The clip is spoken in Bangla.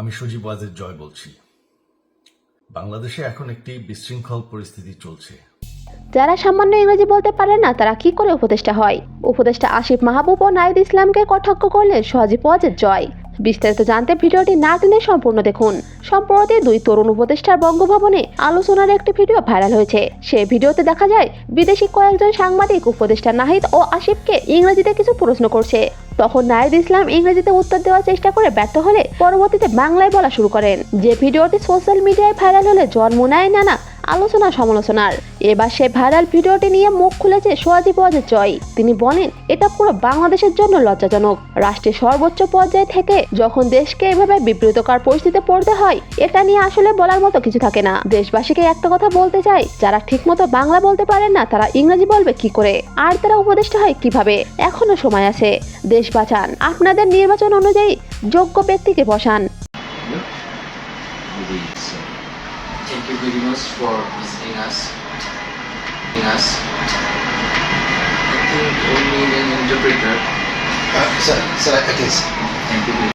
আমি সজীব ওয়াজের জয় বলছি। বাংলাদেশে এখন একটি বিশৃঙ্খল পরিস্থিতি চলছে। যারা সামান্য ইংরেজি বলতে পারে না, তারা কি করে উপদেষ্টা হয়? উপদেষ্টা আসিফ মাহবুব ও নাইদ ইসলামকে কটাক্ষ করলেন সজীব ওয়াজের জয়। বিস্তারিত জানতে ভিডিওটি না টেনে সম্পূর্ণ দেখুন। সম্প্রতি দুই তরুণ উপদেষ্টার বঙ্গভবনে আলোচনার একটি ভিডিও ভাইরাল হয়েছে। সেই ভিডিওতে দেখা যায়, বিদেশি কয়েকজন সাংবাদিক উপদেষ্টা নাহিদ ও আসিফকে ইংরেজিতে কিছু প্রশ্ন করছে। তখন নাহিদ ইসলাম ইংরেজিতে উত্তর দেওয়ার চেষ্টা করে ব্যর্থ হলে পরবর্তীতে বাংলায় বলা শুরু করেন। যে ভিডিওটি সোশ্যাল মিডিয়ায় ভাইরাল হলে জন্ম নেয় নানা আলোচনা সমালোচনার। এবার সে ভাইরাল ভিডিওটি নিয়ে মুখ খুলেছে সোয়াজিব ওয়াজের জয় তিনি বলেন, এটা পুরো বাংলাদেশের জন্য লজ্জাজনক। রাষ্ট্রের সর্বোচ্চ পর্যায়ে থেকে যখন দেশকে এভাবে বিব্রতকর পরিস্থিতিতে পড়তে হয়, এটা নিয়ে আসলে বলার মতো কিছু থাকে না। দেশবাসীকে একটা কথা বলতে চাই, যারা ঠিকমতো বাংলা বলতে পারেন না, তারা ইংরেজি বলবে কি করে? আর তারা উপদেষ্টা হয় কীভাবে? এখনও সময় আছে। দেশ বাঁচান। আপনাদের নির্বাচন অনুযায়ী যোগ্য ব্যক্তিকে বসান. Thank you very much for visiting us. In us. I think we need an interpreter. Uh, sir, sir, least. Thank you. very